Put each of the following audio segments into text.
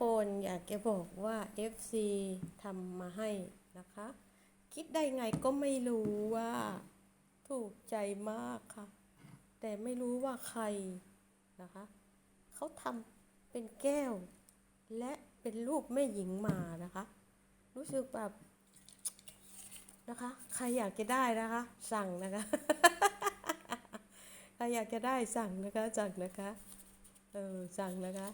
คนอยากจะบอกว่า FC ทำมาให้นะคะ คิดได้ไงก็ไม่รู้ว่า ถูกใจมากค่ะ แต่ไม่รู้ว่าใครนะคะ เขาทำเป็นแก้ว และเป็นรูปแม่หญิงมานะคะ รู้สึกแบบนะคะ ใครอยากจะได้นะคะ สั่งนะคะ ใครอยากจะได้สั่งนะคะสั่งนะคะ เออสั่งนะคะ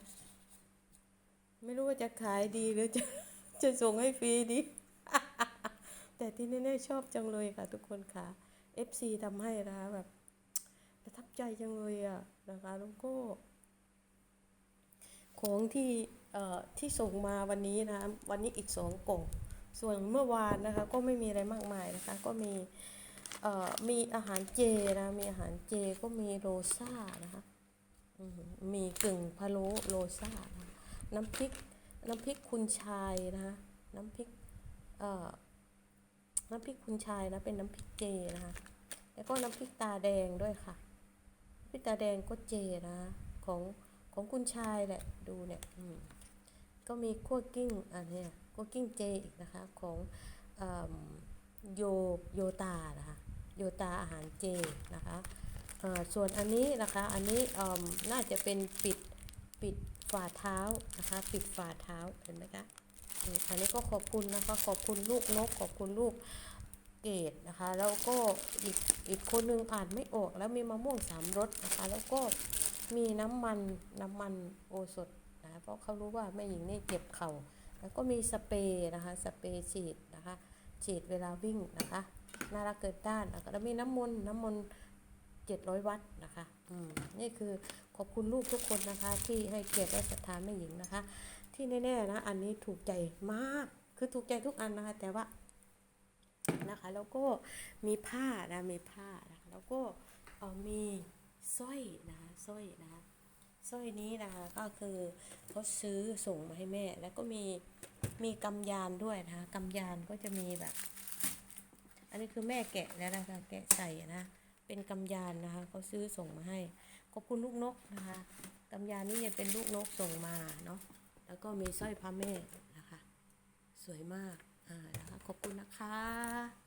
ไม่รู้ว่าจะขายดีหรือจะจะส่งให้ฟรีดี แต่ที่แน่ๆชอบจังเลยค่ะ ทุกคนค่ะ FC ทำให้นะคะแบบประทับใจจังเลยอะนะคะแล้วก็ ของที่เอ่อที่ส่งมาวันนี้นะ วันนี้อีกสองกล่อง ส่วนเมื่อวานนะคะ ก็ไม่มีอะไรมากมายนะคะ ก็มีเอ่อมีอาหารเจนะมีอาหารเจก็มีโรซ่านะคะมมีกึ่งพะโล้โรซ่านะ น้ำพริกน้ำพริกคุณชายนะคะน้ำพริกเอ่อน้ำพริกคุณชายนะเป็นน้ำพริกเจนะคะแล้วก็น้ำพริกตาแดงด้วยค่ะพริกตาแดงก็เจนะของของคุณชายแหละดูเนี่ยอืมก็มีคั่วกิ้งอันนี้ยคั่วกิ้งเจอีกนะคะของเอมโยโยตานะคะโยตาอาหารเจนะคะเอ่อส่วนอันนี้นะคะอันนี้เอิ่มน่าจะเป็นปิดปิด ฝ่าเท้านะคะ ปิดฝ่าเท้าเห็นไหมคะอันนี้ก็ขอบคุณนะคะ ขอบคุณลูกนก ขอบคุณลูกเกตนะคะ แล้วก็อีกอีกคนนึงอ่านไม่ออก แล้วมีมะม่วงสามรสนะคะ แล้วก็มีน้ำมันน้ำมันโอสถนะคะเพราะเขารู้ว่าแม่หญิงนี่เจ็บเข่า แล้วก็มีสเปรย์นะคะ สเปรย์ฉีดนะคะ ฉีดเวลาวิ่งนะคะ น่ารักเกินต้านแล้วมีน้ำมนต์น้ำมนต์ เจ็ดร้อยวัตต์นะคะอืมนี่คือขอบคุณลูกทุกคนนะคะ ที่ให้เกียรติและศรัทธาแม่หญิงนะคะ ที่แน่ๆนะอันนี้ถูกใจมาก คือถูกใจทุกอันนะคะ แต่ว่านะคะ แล้วก็มีผ้านะมีผ้านะคะแล้วก็เอ่อมีสร้อยนะคะสร้อยนะคะสร้อยนี้นะคะก็คือเขาซื้อส่งมาให้แม่ แล้วก็มีมีกำยานด้วยนะคะกำยานก็จะมีแบบ อันนี้คือแม่แกะแล้วนะคะแกะใส่นะ เป็นกำยานนะคะเขาซื้อส่งมาให้ขอบคุณลูกนกนะคะกำยานนี่ยังเป็นลูกนกส่งมาเนาะแล้วก็มีสร้อยพระแม่นะคะ สวยมากอ่านะคะขอบคุณนะคะ